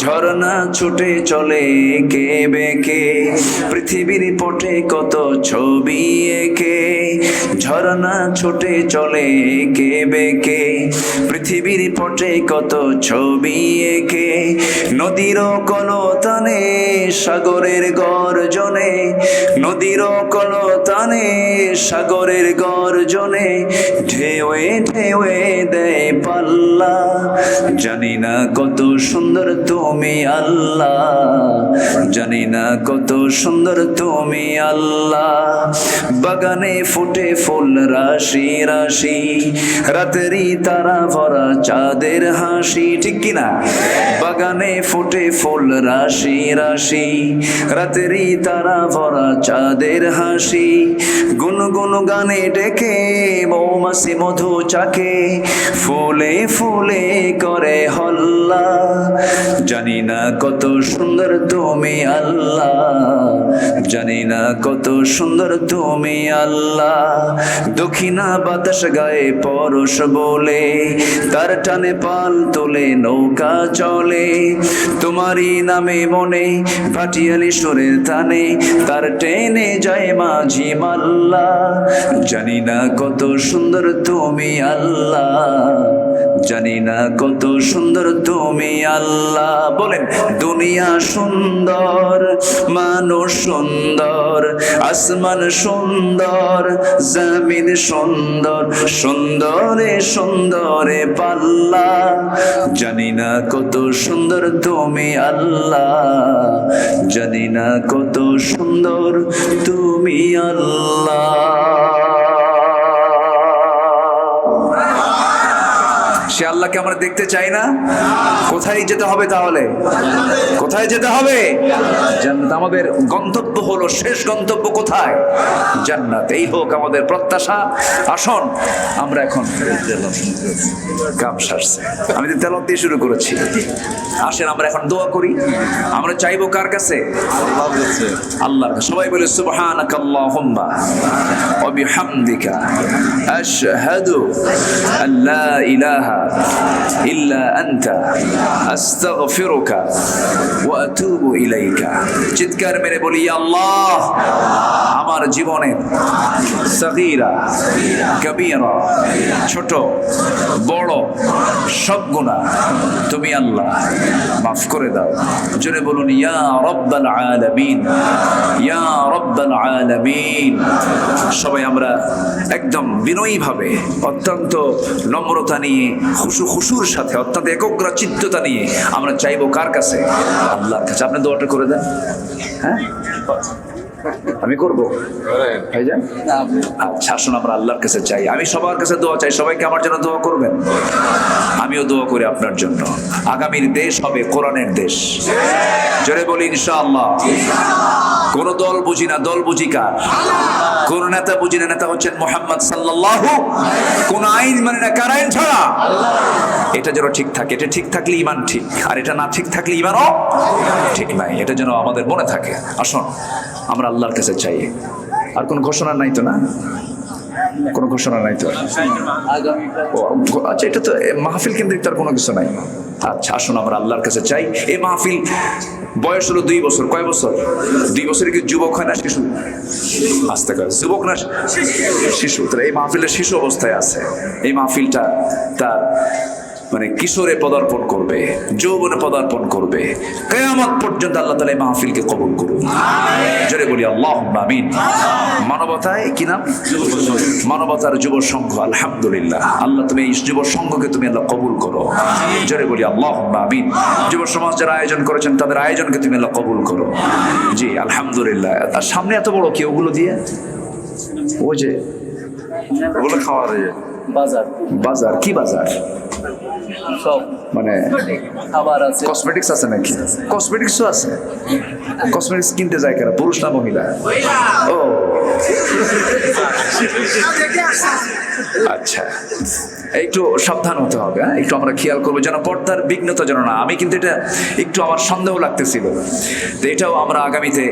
ঝর্ণা ছুটে চলে কে বেকে, পৃথিবীর পটে কত ছবি একে। ঝর্ণা ছুটে চলে কে বেকে, পৃথিবীর পটে কত ছবি একে। নদীর কলতানে, সাগরের গর্জনে, নদীর কলতানে, সাগরের গর্জনে, ঢেউয়ে ঢেউয়ে দেয় পাল্লা। জানি না কত সুন্দর তুমি আল্লাহ। জানি না কত সুন্দর তুমি আল্লাহ। বাগানে ফুটে ফুল, রাশি রাশি। রাতেরই তারা ভরা চাঁদের হাসি, ঠিক কিনা? বাগানে ফুটে ফুল, রাশি রাশি। রাতেরই তারা ভরা চাঁদের হাসি। গুনগুন গানে ডেকে মৌমাসি মধু চাকে। ফুলে ফুলে করে হল্লা। জানি না কত সুন্দর তুমি আল্লাহ জানি না কত সুন্দর তুমি আল্লাহ। দক্ষিণা বাতাস গায়ে পরশ বলে, তার টানে পাল তোলে, নৌকা চলে। তোমারই নামে মনে ভাটিয়ালি সুরের তানে, তার টেনে যায় মাঝি মাল্লা। জানি না কত সুন্দর তুমি আল্লাহ। জানি না কত সুন্দর তুমি আল্লাহ। বলেন, দুনিয়া সুন্দর, মানুষ সুন্দর, আসমান সুন্দর, জমিন সুন্দর, সুন্দরে সুন্দরে পাল্লা। জানি না কত সুন্দর তুমি আল্লাহ। জানি না কত সুন্দর তুমি আল্লাহ। আল্লাহকে আমরা দেখতে চাই না? কোথায় যেতে হবে তাহলে? কোথায় যেতে হবে? জান্নাত আমাদের গন্তব্য হলো শেষ গন্তব্য কোথায়? জান্নাত। এই হোক আমাদের প্রত্যাশা। আসুন আমরা এখন কাম সারছে আমি তো তেলত দিয়ে শুরু করেছি। আসেন আমরা এখন দোয়া করি। আমরা চাইব কার কাছে? আল্লাহর কাছে। সবাই বলে সুবহানাক আল্লাহুম্মা ওয়া বিহামদিকা আশহাদু আন লা ইলাহা ইল্লা আনতা আস্তাগফিরুকা ওয়া আতুবু ইলাইকা চিৎকার মেরে বলি আল্লাহ, আমার জীবনের সগীরা, কবিরা, ছোট, বড় সব গুনাহ তুমি আল্লাহ মাফ করে দাও। জোরে বলুন ইয়া রব্বাল আলামিন ইয়া রব্বাল আলামিন। সবাই আমরা একদম বিনয়ীভাবে অত্যন্ত নম্রতা নিয়ে খুশু খুশুর সাথে, অর্থাৎ একগ্র চিত্ততা নিয়ে আমরা চাইব কার কাছে? আল্লাহর কাছে। আপনি দোয়াটা করে দেন। হ্যাঁ? আমি করব। আচ্ছা আসুন, আমরা আল্লাহর কাছে চাই। আমি সবার কাছে দোয়া চাই। সবাইকে আমার জন্য দোয়া করবেন? আমিও দোয়া করি আপনার জন্য। আগামীর দেশ হবে কোরআনের দেশ। জোরে বলি, ইনশাআল্লাহ। কোন দল বুঝি না, দল বুঝি কার? কোন নেতা বুঝি না, নেতা হচ্ছেন মোহাম্মদ সাল্লাল্লাহু কোন আইন মানে না, কার আইন ছাড়া? এটা যেন ঠিক থাকে, এটা ঠিক থাকলে ইমান ঠিক, আর এটা না ঠিক থাকলে ইমানও ঠিক নাই, এটা যেন আমাদের মনে থাকে। আসুন, আমরা আল্লাহর কাছে চাই। আর কোন ঘোষণা নাই তো না? কোনো ঘোষণা নাই তো? আচ্ছা এটা তো মাহফিল কেন্দ্রিক তার কোনো কিছু নাই। আচ্ছা আসুন, আমরা আল্লাহর কাছে চাই। এ মাহফিল বয়স হলো দুই বছর, কয় বছর? দুই বছরে কি যুবক হয় না শিশু? আসতে কয় যুবক না শিশু? তাহলে এই মাহফিলটা শিশু অবস্থায় আছে। এই মাহফিলটা তার মানে কিশোরে পদার্পণ করবে যৌবনে পদার্পণ করবে কেয়ামত পর্যন্ত আল্লাহ তালা এই মাহফিলকে কবুল করুন। জোরে বলি আল্লাহ আমিন। মানবতায় কি নাম? মানবতার যুব সংঘ আলহামদুলিল্লাহ। আল্লাহ তুমি এই যুব সংঘকে তুমি আল্লাহ কবুল করো। জোরে বলি আল্লাহ আমিন। যুব সমাজ যারা আয়োজন করেছেন তাদের আয়োজনকে তুমি আল্লাহ কবুল করো। জি আলহামদুলিল্লাহ। আর সামনে এত বড় কি ওগুলো দিয়ে? ওই যে ওগুলো খাওয়ার ইয়ে। বাজার কি বাজার? সব মানে খাবার আছে। কসমেটিক্স আছে নাকি? কসমেটিক্সও আছে। কসমেটিক্স কিনতে যায় কেন? পুরুষ না মহিলা? ও। আচ্ছা। একটু সাবধান হতে হবে হ্যাঁ? একটু আমরা খেয়াল করব যেন পর্দার বিঘ্নতা যেন না, আমি কিন্তু এটা একটু আমার সন্দেহ লাগতেছিল। তো এটাও আমরা আগামীতে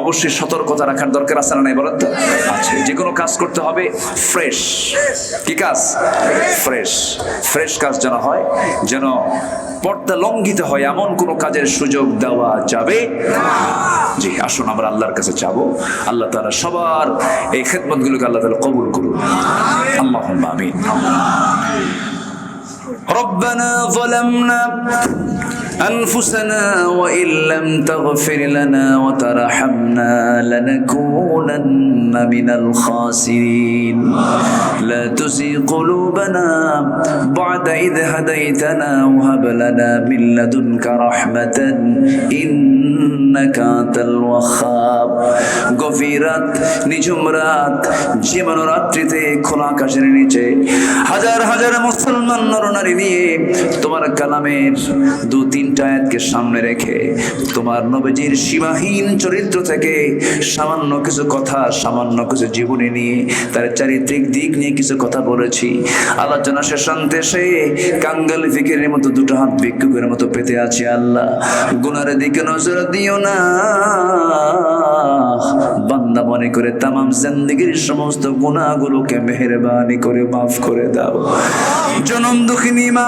অবশ্যই সতর্কতা রাখার দরকার আছে না নাই বলেন তো? আচ্ছা যে কোনো কাজ করতে হবে ফ্রেশ। কি কাজ? ফ্রেশ। ফ্রেশ কাজ যেন হয়, যেন পর্দা লঙ্ঘিত হয়, এমন কোনো কাজের সুযোগ দেওয়া যাবে। জি, আসুন, আমরা আল্লাহর কাছে যাব। আল্লাহ তারা সবার এই খেদমতগুলোকে আল্লাহ তালা কবুল করুন اللهم امين ربنا ظلمنا أنفسنا وإن لم تغفر لنا وترحمنا لنكونن من الخاسرين لا تزغ قلوبنا بعد إذ هديتنا وهب لنا من لدنك رحمة إنك أنت الوهاب গভীরাত নিঝুম রাত জীবন রাত্রিতে খোলা আকাশের নিচে হাজার হাজার মুসলমান নরনারী নিয়ে তোমার কালামের দু তিনটা আয়াতকে সামনে রেখে তোমার নবীজির সীমাহীন চরিত্র থেকে সামান্য কিছু কথা, সামান্য কিছু জীবনী নিয়ে, তার চারিত্রিক দিক নিয়ে কিছু কথা বলেছি। আলোচনা শেষান্তে সে কাঙ্গাল ফিকিরের মতো দুটো হাত ভিক্ষুকের মতো পেতে আছে আল্লাহ। গুনার দিকে নজর দিও না। বান্দা মনে করে তামাম জিন্দগির সমস্ত গুণাগুলোকে মেহরবানি করে মাফ করে দাও। জনম দুঃখিনী মা,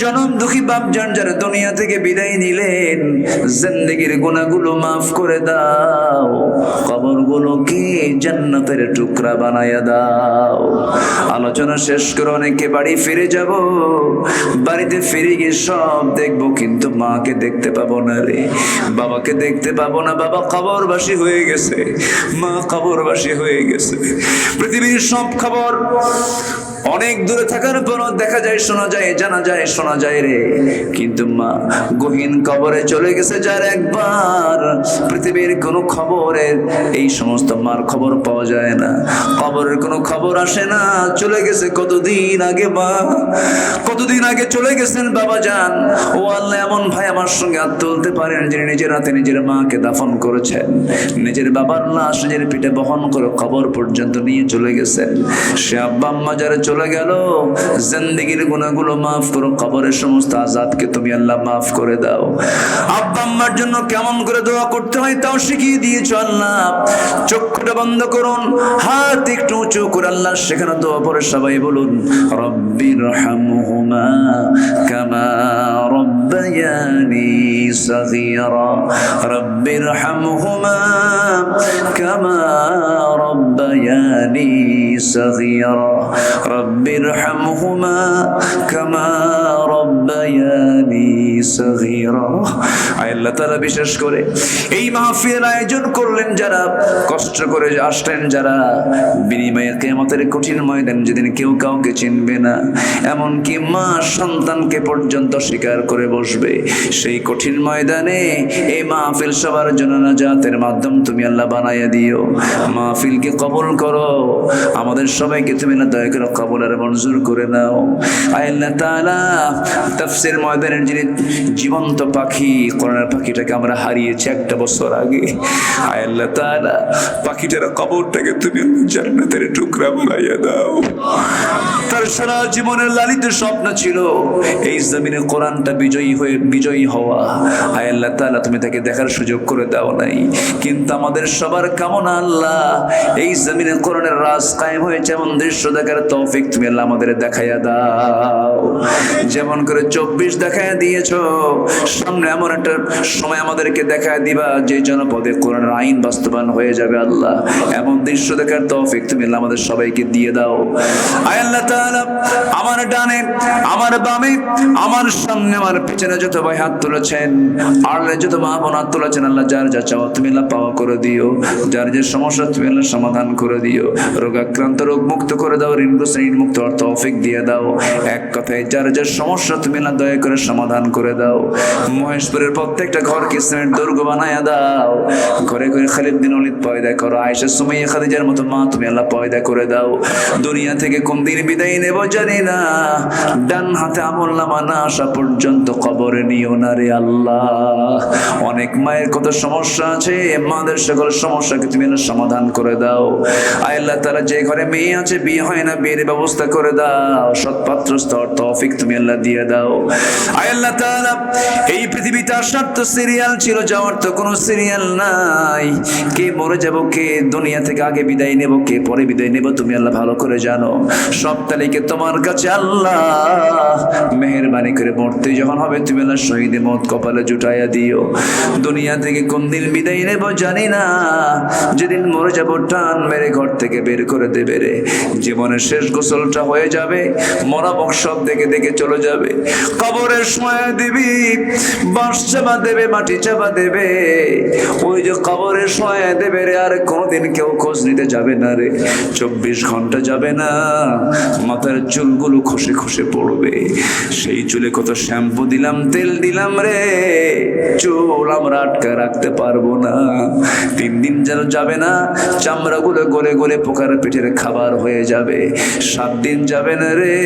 জনম দুঃখী বাপ যান যারা দুনিয়া থেকে বিদায় নিলেন। জিন্দগির গুণাগুলো মাফ করে দাও। কবরগুলোকে জান্নাতের টুকরা বানায়া দাও। আলোচনা শেষ করে অনেকে বাড়ি ফিরে যাব। বাড়িতে ফিরে গিয়ে সব দেখব, কিন্তু মাকে দেখতে পাবো না রে। বাবাকে দেখতে পাবো না। বাবা খবরবাসী হয়ে গেছে। মা খবরবাসী হয়ে গেছে। পৃথিবীর সব খবর অনেক দূরে থাকার পরও দেখা যায়, শোনা যায়, জানা যায়, শোনা যায় রে। কিন্তু মা, গহীন কবরে চলে গেছে যার একবার। পৃথিবীর কোনো খবরের এই সমস্ত মার খবর পাওয়া যায় না। খবরের কোনো খবর আসে না। চলে গেছে কতদিন আগে মা? কতদিন আগে চলে গেছেন বাবা যান ও আল্লাহ, এমন ভাই আমার সঙ্গে হাত তুলতে পারেন যিনি নিজের হাতে নিজের মাকে দাফন করেছেন। নিজের বাবার লাশ নিজের পিঠে বহন করে কবর পর্যন্ত নিয়ে চলে গেছেন। সে আব্বা আম্মা যারা চলে গেল। জিন্দগির গুণাগুলো মাফ করো, কবরের সমস্ত আজাদকে তুমি আল্লাহ মাফ করে দাও। আব্বা আম্মার জন্য কেমন করে দোয়া করতে হয় তাও শিখিয়ে দিয়েছ আল্লাহ। চক্ষুটা বন্ধ করুন, হাত একটু উঁচু করে আল্লাহ সেখানে দোয়া পরে সবাই বলুন রব্বির হামহুমা কামা রব্বায়ানি সাগীরা। রব্বির হামহুমা কামা রব্বায়ানি সাগীরা। رب ارحمهما كما ربياني বিশেষ করে এই মাহফিলের আয়োজন করলেন যারা, কষ্ট করে আসলেন যারা, বিনিময়ে কিয়ামতের কঠিন ময়দান যেদিন কেউ কাউকে চিনবে না এমন কি মা সন্তানকে পর্যন্ত স্বীকার করে বসবে। সেই কঠিন ময়দানে এই মাহফিল সবার জন্য নাজাতের মাধ্যম তুমি আল্লাহ বানাইয়া দিও। মাহফিলকে কবল করো। আমাদের সবাইকে তুমি না দয়া করে কবল আর মঞ্জুর করে নাও। আল্লাহ তাআলা, তাফসীর ময়দানের যিনি জীবন্ত পাখি, করোনার পাখিটাকে আমরা হারিয়েছি একটা বছর আগে। আয় আল্লাহ তাআলা, পাখিটার কবরটাকে তুমি জান্নাতের টুকরা বানাইয়া দাও। তার সারা জীবনের লালিত স্বপ্ন ছিল। এই জমিনে কোরআনটা বিজয়ী হয়ে, বিজয়ী হওয়া। আয় আল্লাহ তাআলা, তুমি তাকে দেখার সুযোগ করে দাও নাই। কিন্তু আমাদের সবার কামনা আল্লাহ, এই জমিনে কোরআনের রাজ কায়েম হয়েছে এমন দৃশ্য দেখার তৌফিক তুমি আল্লাহ আমাদের দেখাইয়া দাও। যেমন করে চব্বিশ দেখাইয়া দিয়েছ, সামনে এমন একটা সময় আমাদেরকে দেখায় দিবা যে জনপদে কোরআনের আইন বাস্তবায়ন হয়ে যাবে আল্লাহ। এমন দৃশ্য দেখার তৌফিক তুমি আল্লাহ আমাদের সবাইকে দিয়ে দাও। আয় আল্লাহ আমার ডানে, আমার বামে, আমার সামনে, আমার পেছনে যত ভাই হাত তুলেছেন আর যত মা বোন হাত তুলেছেন, আল্লাহ যার যা চাও তুমি আল্লাহ পাওয়া করে দিও। যার যে সমস্যা তুমি আল্লাহ সমাধান করে দিও। রোগাক্রান্ত রোগ মুক্ত করে দাও ঋণগ্রস্ত ঋণ মুক্ত অর্থ তৌফিক দিয়ে দাও। এক কথায় যার যার সমস্যা তুমি না দয়া করে সমাধান করে দাও। মহেশপুরের প্রত্যেকটা ঘরকে সিমেন্ট, দুর্গ বানায়া দাও। ঘরে ঘরে খালিদ্দিন অলিদ পয়দা করো। আয়েশা, সুমাইয়া, খাদিজার মতো মা তুমি আল্লাহ পয়দা করে দাও। দুনিয়া থেকে কোন দিন বিদায় নেব জানি না। ডান হাতে আমল নামা না আসা পর্যন্ত কবরে নিও না রে আল্লাহ। অনেক মায়ের কত সমস্যা আছে, মাদের সকল সমস্যাকে তুমি সমাধান করে দাও। আল্লাহ তারা যে ঘরে মেয়ে আছে, বিয়ে হয় না, বিয়ের ব্যবস্থা করে দাও। সৎপাত্র স্তর তৌফিক তুমি আল্লাহ দিয়ে দাও। আল্লাহ তাআলা, এই পৃথিবীতে আসার তো সিরিয়াল ছিল, যাওয়ার তো কোনো সিরিয়াল নাই। কে মরে যাব, কে দুনিয়া থেকে আগে বিদায় নেব, কে পরে বিদায় নেব, তুমি আল্লাহ ভালো করে জানো। সব তালিকে তোমার কাছে আল্লাহ। মেহেরবানি করে মরতে যখন হবে, তুমি আল্লাহ শহীদে মত কপালে জুটাইয়া দিও। দুনিয়া থেকে কোন দিন বিদায় নেব জানি না। যেদিন মরে যাব, টান মেরে ঘর থেকে বের করে দেবে রে। জীবনের শেষ গোসলটা হয়ে যাবে, মরা বক্সব দেখে দেখে চলে যাবে। কবরের সময় দিবি বাঁশ চাপা দেবে, মাটি চাপা দেবে। যে সময় দেবে রে, আর কোনোদিন কেউ খোঁজ নিতে যাবে না রে। চব্বিশ ঘণ্টা যাবে না, মাথার চুলগুলো খসে খসে পড়বে। সেই চুলে কত শ্যাম্পু দিলাম, তেল দিলাম রে, চুল আমরা আটকা রাখতে পারব না। তিন দিন যেন যাবে না, চামড়াগুলো গলে গলে পোকার পেটের খাবার হয়ে যাবে। সাত দিন যাবে না রে,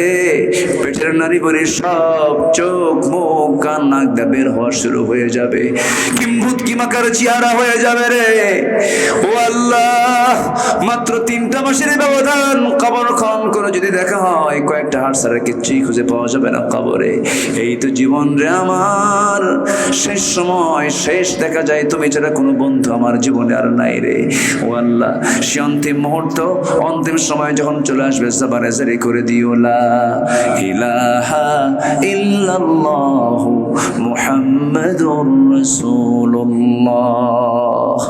পেটের নারী বলে সব চোখ, মুখ, কান, নাক বের হওয়া শুরু হয়ে যাবে। কিম্ভূত কিমাকার চেহারা হয়ে যাবে রে ও আল্লাহ, মাত্র তিনটা মাসের ব্যবধান। কবর খন করে যদি দেখা হয়, কয়েকটা হাট ছাড়া কিচ্ছুই খুঁজে পাওয়া যাবে না কবরে। এই তো জীবন রে আমার। শেষ সময়, শেষ দেখা যায়, তুমি ছাড়া কোনো বন্ধু আমার জীবনে আর নাই রে। ও আল্লাহ, সে অন্তিম মুহূর্ত, অন্তিম সময় যখন চলে আসবে, জবানে জারি করে দিও, লা ইলাহা ইল্লাল্লাহু মুহাম্মাদুর রাসূলুল্লাহ।